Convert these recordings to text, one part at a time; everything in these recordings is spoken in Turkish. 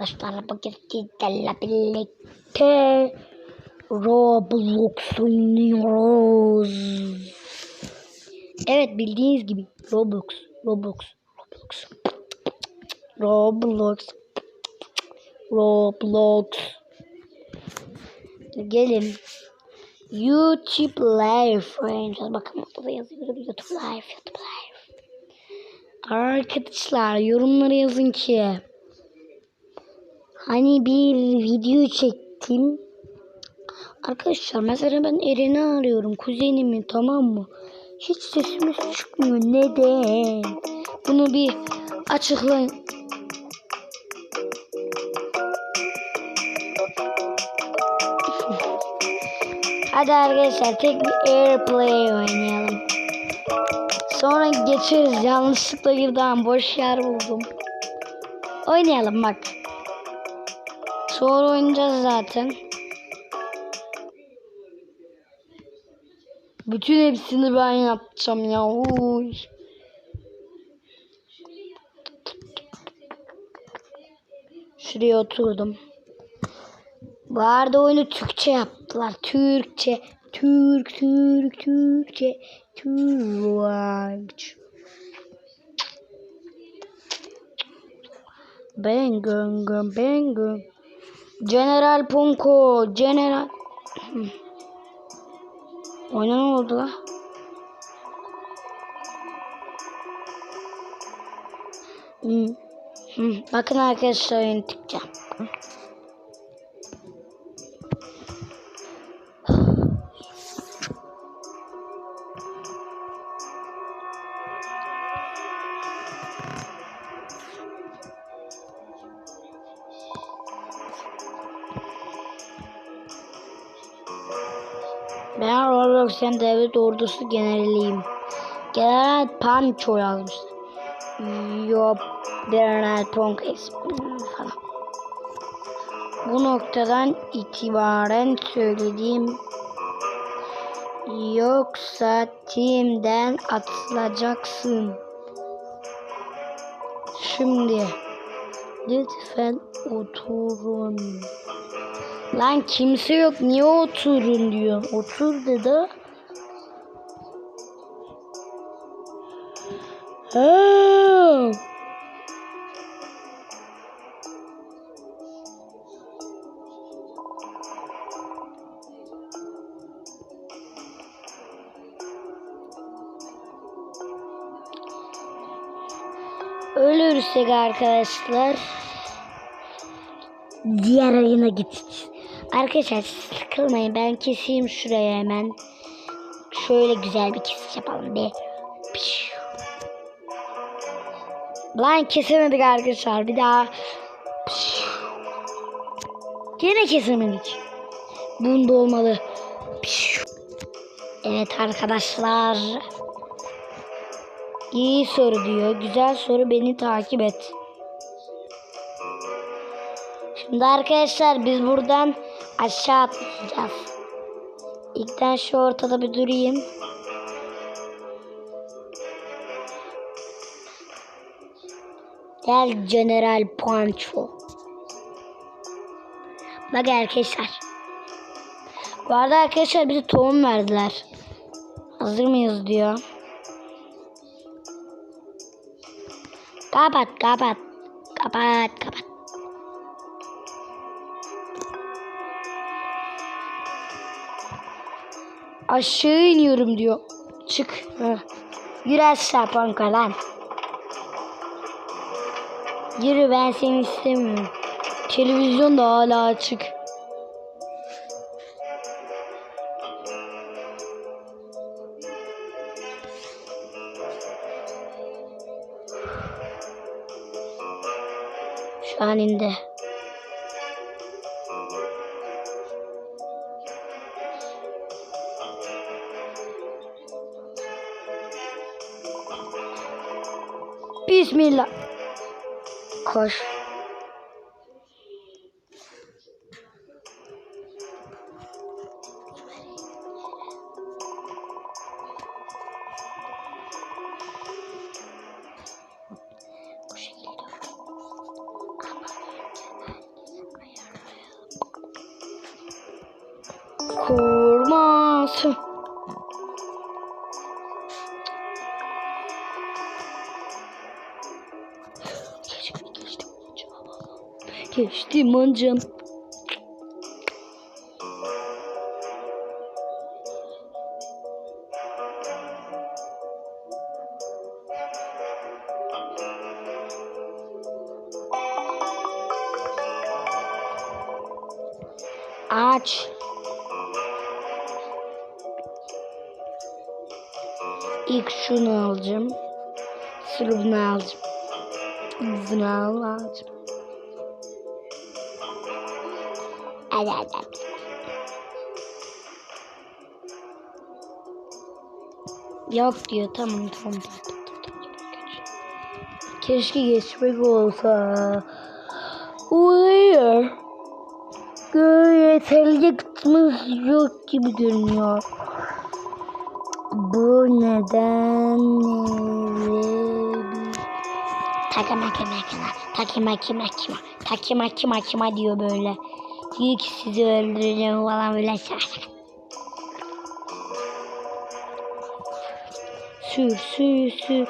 arkadaşlar bugün sizlerle birlikte Roblox oynuyoruz. Evet bildiğiniz gibi Roblox, Roblox, Roblox, Roblox, Roblox. Gelin. YouTube Live Friends. Bakın burada da yazıyor YouTube Live, YouTube Live. Arkadaşlar yorumlara yazın ki hani bir video çektim. Arkadaşlar mesela ben Eren'i arıyorum kuzenimi tamam mı? Hiç sesimiz çıkmıyor. Neden? Bunu bir açıklayın. Hadi arkadaşlar tek bir airplay oynayalım. Sonra geçeriz. Yanlışlıkla girdim. Boş yer buldum. Oynayalım bak. Sonra oynayacağız zaten. Bütün hepsini ben yapacağım ya. Uy. Şuraya oturdum. Bu arada oyunu Türkçe yaptılar. Türkçe. Türk, Türk, Türkçe. Türk. Bengön, gön, bengön. General Ponko. General. Oyuna ne oldu la? Hı. Hı. Bakın arkadaşlar oyunu tıkacağım. Roblox'un devlet ordusu generaliyim. General Pancho yazmış. Yok General Ponkex falan. Bu noktadan itibaren söylediğim yoksa timden atılacaksın. Şimdi lütfen oturun. Lan kimse yok. Niye oturun diyor. Otur dedi. Ha. Ölürsek arkadaşlar diğer ayına gideceğiz. Arkadaşlar sıkılmayın ben keseyim şuraya hemen. Şöyle güzel bir kesiş yapalım bir. Lan kesemedik arkadaşlar bir daha. Yine kesemedik. Bunda olmalı. Evet arkadaşlar. İyi soru diyor. Güzel soru beni takip et. Şimdi arkadaşlar biz buradan aşağı atlayacağız. İlkten şu ortada bir durayım. Gel General Pancho. Bak arkadaşlar. Bu arada arkadaşlar bize tohum verdiler. Hazır mıyız diyor. Kapat kapat. Kapat kapat. Aşağı iniyorum diyor. Çık. Yürü aşağı panka lan. Yürü ben seni istemiyorum. Televizyon da hala açık. Şu an indi. Bismillah. Koş. Bu ancam. Geçtim Hadi. Yok diyor tamam tamam. Keşke geçmek olsa. Hayır. Yeterli kısmımız yok gibi görünüyor. Bu neden Takima kima kima takima kima kima takima kima kima diyor böyle. Diyor ki sizi öldüreceğim falan böyle şaşak. Sür sür sür.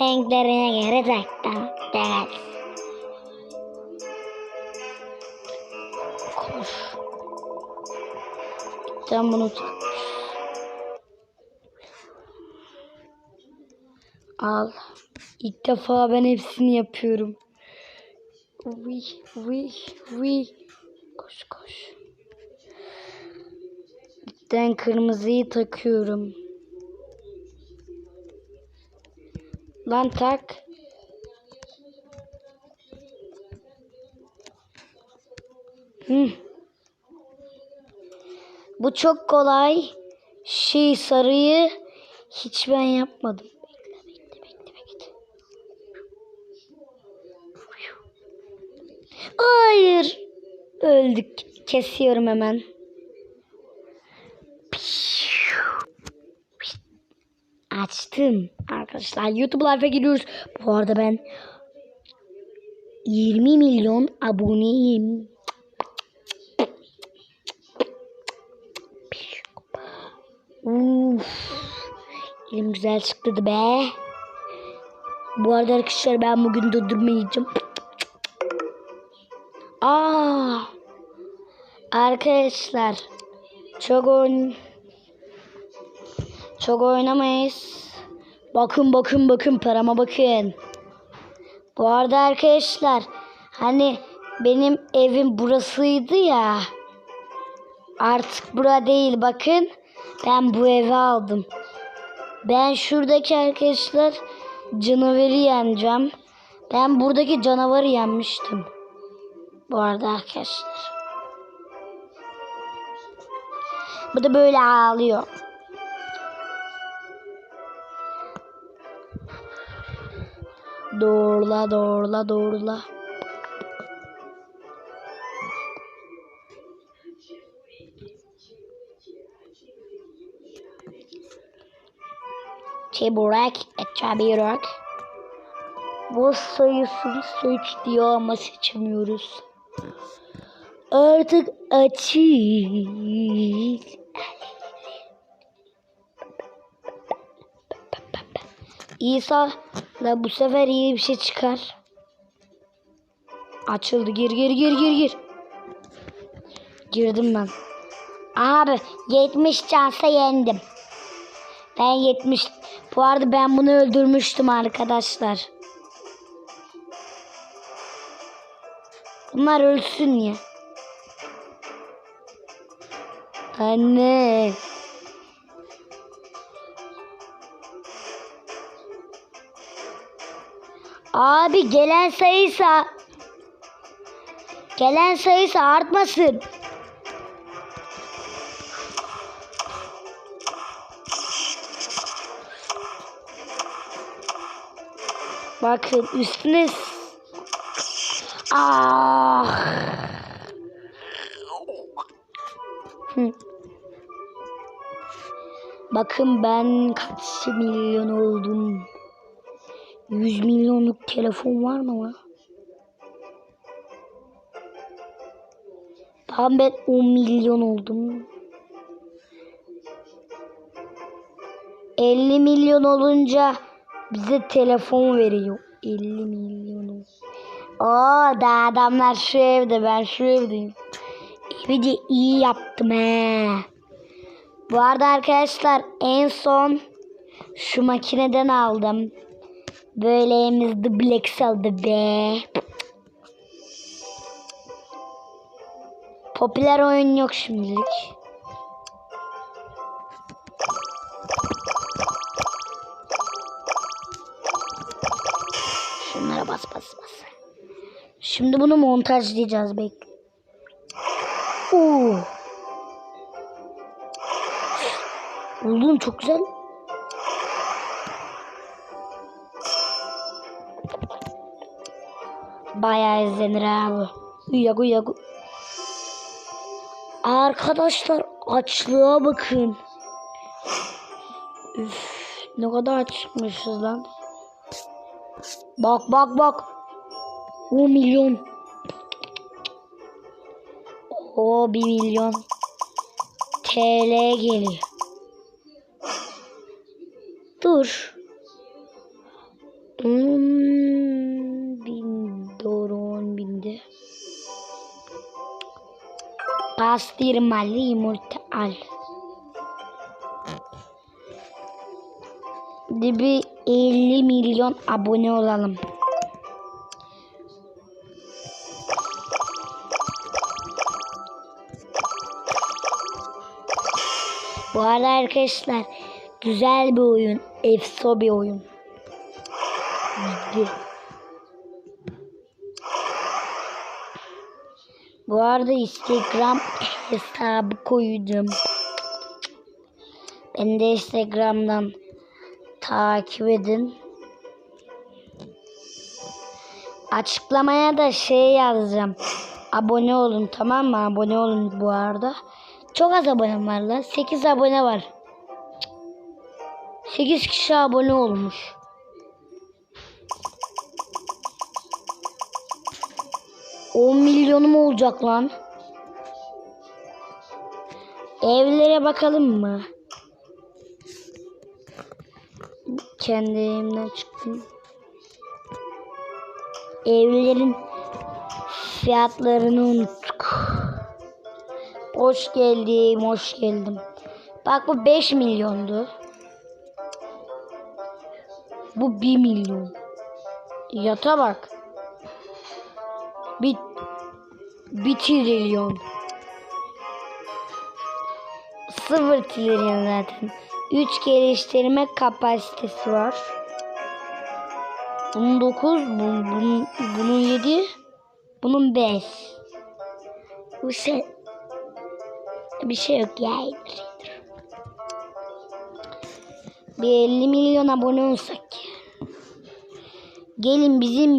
Renklerine göre taktım. Evet. Koş. Sen bunu tak. Al. İlk defa ben hepsini yapıyorum. Uy, uy, uy. Koş koş. Ben kırmızıyı takıyorum. Lan tak. Hı. Bu çok kolay. Şey sarıyı hiç ben yapmadım. Bekle bekle bekle bekle. Hayır. Öldük. Kesiyorum hemen. Açtım. Arkadaşlar YouTube Live'e giriyoruz. Bu arada ben 20 milyon aboneyim. Uf. Elim güzel çıktı be. Bu arada arkadaşlar ben bugün durdurmayacağım. Arkadaşlar çok oyn çok oynamayız. Bakın bakın bakın parama bakın. Bu arada arkadaşlar hani benim evim burasıydı ya. Artık bura değil bakın. Ben bu evi aldım. Ben şuradaki arkadaşlar canavarı yeneceğim. Ben buradaki canavarı yenmiştim. Bu arada arkadaşlar. Bu da böyle ağlıyor. Doğrula doğrula doğrula. Çeburek, çabirak. Bu sayısını seç diyor ama seçemiyoruz. Artık açıl. İsa da bu sefer iyi bir şey çıkar. Açıldı. Gir gir gir gir gir. Girdim ben. Abi 70 cansa yendim. Ben 70. Bu arada ben bunu öldürmüştüm arkadaşlar. Bunlar ölsün ya. Anne. Abi gelen sayıysa gelen sayısı artmasın. Bakın üstüne Ah. Bakın ben kaç milyon oldum. 100 milyonluk telefon var mı lan? Tam ben 10 milyon oldum. 50 milyon olunca bize telefon veriyor. 50 milyon. Aa da adamlar şu evde ben şu evdeyim. Evi de iyi yaptım he. Bu arada arkadaşlar en son şu makineden aldım. Böyle elimizde Black saldı be. Popüler oyun yok şimdilik. Şunlara bas bas bas. Şimdi bunu montajlayacağız bekle. Oo. Oğlum çok güzel. Bayağı izlenir abi. Uyak uyak. Arkadaşlar açlığa bakın. Üf, ne kadar açmışız lan. Bak bak bak. 10 milyon. O 1 milyon. TL geliyor. Dur. Hmm, bin doğru on binde. Pastırmalı yumurta al. De bir 50 milyon abone olalım. Bu arada arkadaşlar güzel bir oyun. Efso bir oyun. Bu arada Instagram hesabı koydum. Beni de Instagram'dan takip edin. Açıklamaya da şey yazacağım. Abone olun tamam mı? Abone olun bu arada. Çok az abone var lan. 8 abone var. 8 kişi abone olmuş. On milyonum olacak lan. Evlere bakalım mı? Kendi evimden çıktım. Evlerin fiyatlarını unuttuk. Hoş geldim, hoş geldim. Bak bu 5 milyondu. Bu 1 milyon. Yata bak. Bir, bir trilyon. Sıfır trilyon zaten. 3 geliştirme kapasitesi var. Bunun 9, bunun, bunun, bunun 7, bunun 5. Bu şey bir şey yok ya. Bir 50 milyon abone olsak. Gelin bizim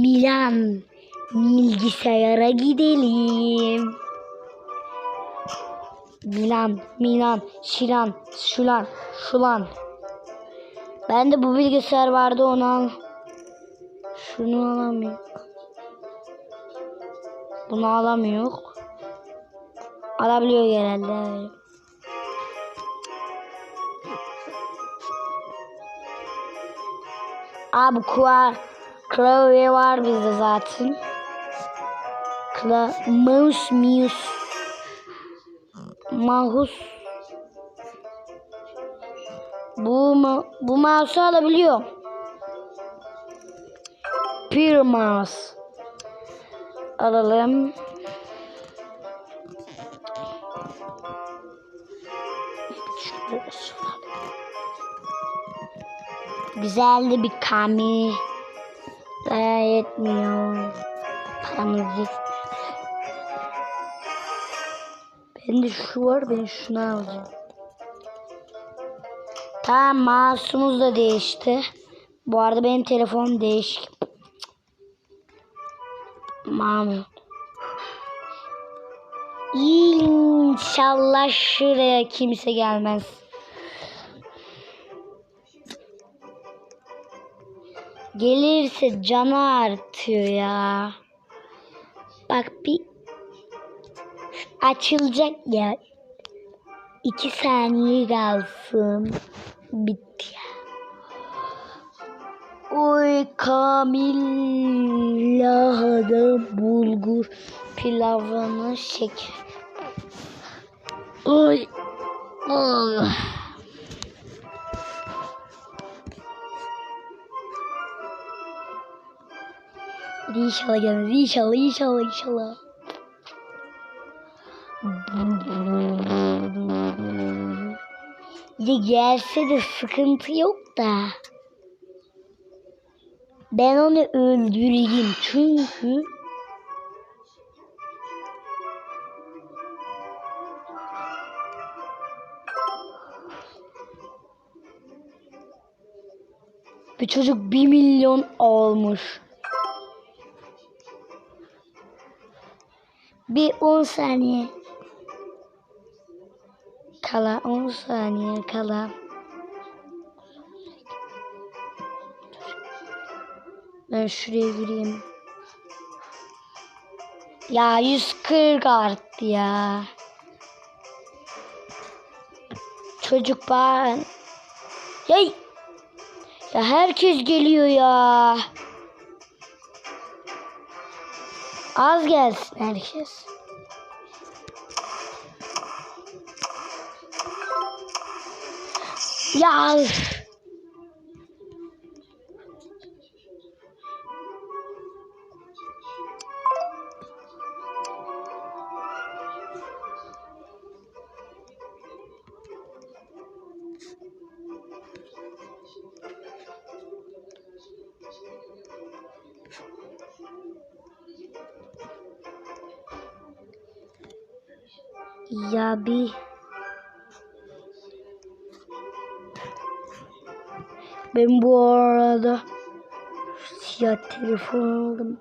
Milan bilgisayara gidelim. Milan, Milan, Şilan, Şulan, Şulan. Ben de bu bilgisayar vardı onu al. Şunu alamıyorum. Bunu alamıyor. Alabiliyor genelde. Abi kuva klavye var bizde zaten. Kla mouse mouse mouse bu ma bu mouse'u alabiliyor. Bir mouse alalım. Güzeldi bir kami. Yetmiyor. Paramız yetmiyor. Bende şu var ben şunu alacağım. Tamam mouse'umuz da değişti. Bu arada benim telefonum değişik. Mahmut. İnşallah şuraya kimse gelmez. Gelirse canı artıyor ya. Bak bir Açılacak ya. İki saniye kalsın. Bitti ya. Oy Kamil bulgur pilavını şeker. Oy. Oy. Hadi İnşallah gelir. İnşallah, inşallah, inşallah. Ya gelse de sıkıntı yok da. Ben onu öldüreyim çünkü bir çocuk bir milyon olmuş. Bir 10 saniye kala 10 saniye kala ben şuraya gireyim. Ya 140 arttı ya. Çocuk ben. Yay. Ya herkes geliyor ya. Az gelsin herkes. Ya üf. Ya bir Ben bu arada siyah telefon aldım.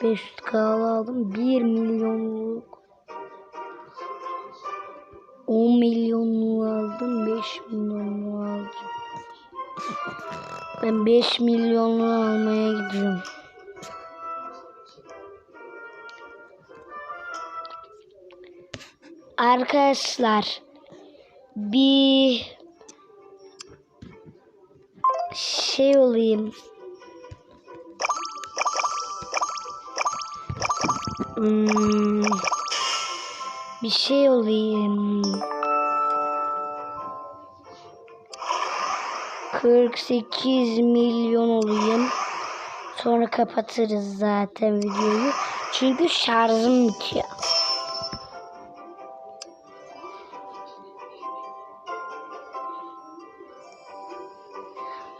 500k aldım. 1 milyonluk 10 milyonluğu aldım. 5 milyonluğu aldım. Ben 5 milyonluğu almaya gidiyorum. Arkadaşlar bir şey olayım. Hmm, bir şey olayım. 48 milyon olayım. Sonra kapatırız zaten videoyu. Çünkü şarjım bitiyor.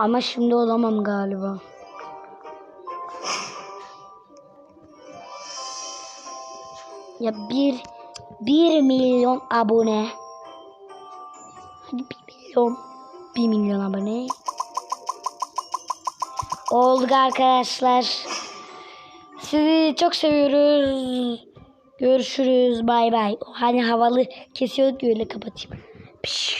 Ama şimdi olamam galiba. Ya bir bir milyon abone. Hadi bir milyon. Bir milyon abone. Olduk arkadaşlar. Sizi çok seviyoruz. Görüşürüz. Bay bay. Hani havalı kesiyorduk öyle kapatayım. Pişiu.